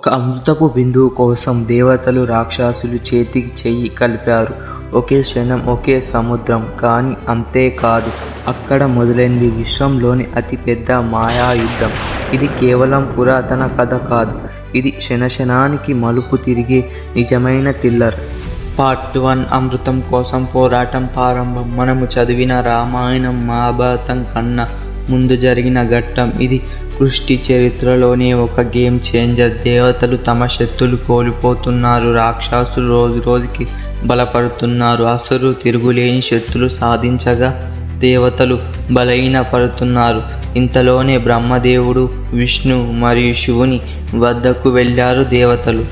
ఒక అమృతపు బిందువు కోసం దేవతలు రాక్షసులు చేతికి చెయ్యి కలిపారు. ఒకే క్షణం ఒకే సముద్రం. కానీ అంతేకాదు అక్కడ మొదలైంది విశ్వంలోని అతిపెద్ద మాయాయుద్ధం. ఇది కేవలం పురాతన కథ కాదు ఇది క్షణక్షణానికి మలుపు తిరిగే నిజమైన థ్రిల్లర్. పార్ట్ వన్ అమృతం కోసం పోరాటం ప్రారంభం. మనము చదివిన రామాయణం మహాభారతం కన్నా ముందు జరిగిన ఘట్టం. ఇది సృష్టి చరిత్రలోనే ఒక గేమ్ చేంజర్ దేవతలు తమ శక్తులు కోల్పోతున్నారు. రాక్షసులు రోజు రోజుకి బలపడుతున్నారు. అసలు తిరుగులేని శక్తులు సాధించగా దేవతలు బలహీనపడుతున్నారు. ఇంతలోనే బ్రహ్మదేవుడు విష్ణు మరియు శివుని వద్దకు వెళ్ళారు దేవతలు.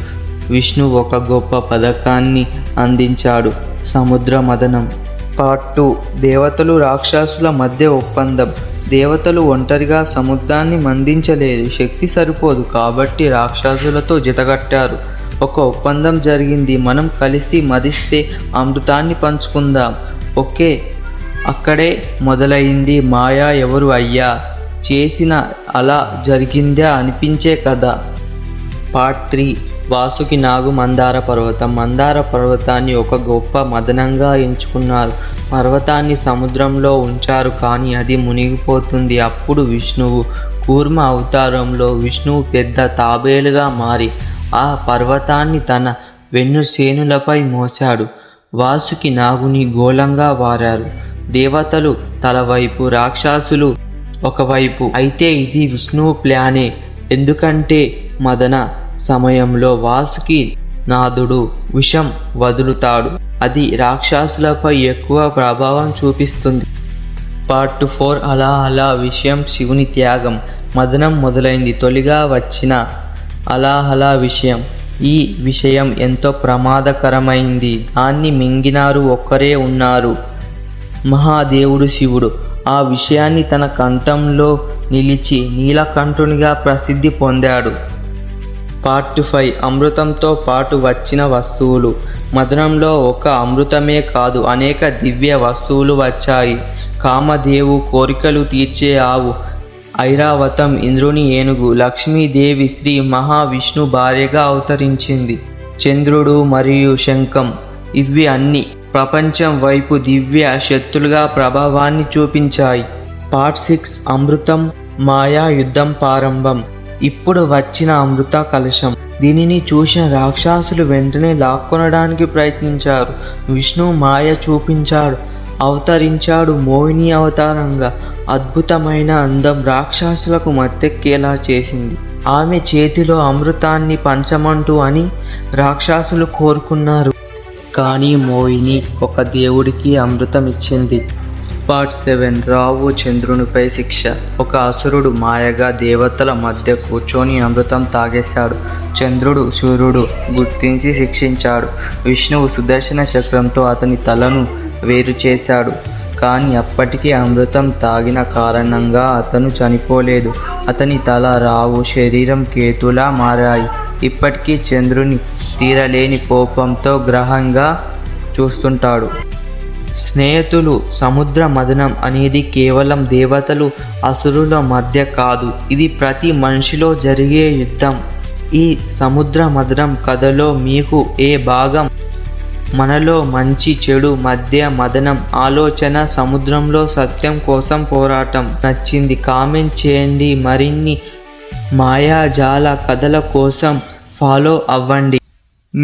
విష్ణు ఒక గొప్ప పథకాన్ని అందించాడు. సముద్ర మదనం. పార్ట్ టూ దేవతలు రాక్షసుల మధ్య ఒప్పందం. దేవతలు ఒంటరిగా సముద్రాన్ని మందించలేదు శక్తి సరిపోదు కాబట్టి రాక్షసులతో జతగట్టారు ఒక ఒప్పందం జరిగింది మనం కలిసి మదిస్తే అమృతాన్ని పంచుకుందాం. ఓకే అక్కడే మొదలైంది మాయా ఎవరు అయ్యా? చేసిన అలా జరిగిందా అనిపించే కదా పార్ట్ త్రీ. వాసుకి నాగు మందార పర్వతం. మందార పర్వతాన్ని ఒక గొప్ప మదనంగా ఎంచుకున్నారు. పర్వతాన్ని సముద్రంలో ఉంచారు కానీ అది మునిగిపోతుంది. అప్పుడు విష్ణువు కూర్మ అవతారంలో విష్ణువు పెద్ద తాబేలుగా మారి ఆ పర్వతాన్ని తన వెన్ను సేనులపై మోశాడు. వాసుకి నాగుని గోళంగా వారారు. దేవతలు తలవైపు రాక్షసులు ఒకవైపు. అయితే ఇది విష్ణువు ప్లానే. ఎందుకంటే మదన సమయంలో వాసుకి నాదుడు విషం వదులుతాడు. అది రాక్షసులపై ఎక్కువ ప్రభావం చూపిస్తుంది. పార్ట్ ఫోర్ అలా అలా విషయం శివుని త్యాగం. మదనం మొదలైంది. తొలిగా వచ్చిన అలా అలా విషయం. ఈ విషయం ఎంతో ప్రమాదకరమైంది. దాన్ని మింగినారు ఒక్కరే ఉన్నారు. మహాదేవుడు శివుడు. ఆ విషయాన్ని తన కంఠంలో నిలిచి నీలకంఠునిగా ప్రసిద్ధి పొందాడు. పార్ట్ ఫైవ్ అమృతంతో పాటు వచ్చిన వస్తువులు. మధురంలో ఒక అమృతమే కాదు అనేక దివ్య వస్తువులు వచ్చాయి. కామదేవు కోరికలు తీర్చే ఆవు ఐరావతం ఇంద్రుని ఏనుగు లక్ష్మీదేవి శ్రీ మహావిష్ణు భార్యగా అవతరించింది. చంద్రుడు మరియు శంఖం ఇవి అన్ని ప్రపంచం వైపు దివ్య శక్తులుగా ప్రభావాన్ని చూపించాయి. పార్ట్ సిక్స్ అమృతం మాయా యుద్ధం ప్రారంభం. ఇప్పుడు వచ్చిన అమృత కలశం. దీనిని చూసిన రాక్షసులు వెంటనే లాక్కొనడానికి ప్రయత్నించారు. విష్ణు మాయ చూపించాడు. అవతరించాడు మోహిని అవతారంగా. అద్భుతమైన అందం రాక్షసులకు మత్తెక్కేలా చేసింది. ఆమె చేతిలో అమృతాన్ని పంచమంటూ అని రాక్షసులు కోరుకున్నారు. కానీ మోహిని ఒక దేవుడికి అమృతం ఇచ్చింది పార్ట్ సెవెన్. రావు చంద్రునిపై శిక్ష. ఒక అసురుడు మాయగా దేవతల మధ్య కూర్చొని అమృతం తాగేశాడు. చంద్రుడు సూర్యుడు గుర్తించి శిక్షించాడు. విష్ణువు సుదర్శన చక్రంతో అతని తలను వేరు చేశాడు. కానీ అప్పటికీ అమృతం తాగిన కారణంగా అతను చనిపోలేదు. అతని తల రావు శరీరం కేతులా మారాయి. ఇప్పటికీ చంద్రుని తీరలేని కోపంతో గ్రహంగా చూస్తుంటాడు. స్నేహితులు సముద్ర మదనం అనేది కేవలం దేవతలు అసురుల మధ్య కాదు. ఇది ప్రతి మనిషిలో జరిగే యుద్ధం. ఈ సముద్ర మదనం కథలో మీకు ఏ భాగం? మనలో మంచి చెడు మధ్య మదనం ఆలోచన సముద్రంలో సత్యం కోసం పోరాటం నచ్చింది. కామెంట్ చేయండి. మరిన్ని మాయాజాల కథల కోసం ఫాలో అవ్వండి.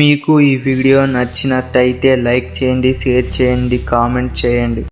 మీకు ఈ వీడియో నచ్చినట్టయితే లైక్ చేయండి షేర్ చేయండి కామెంట్ చేయండి.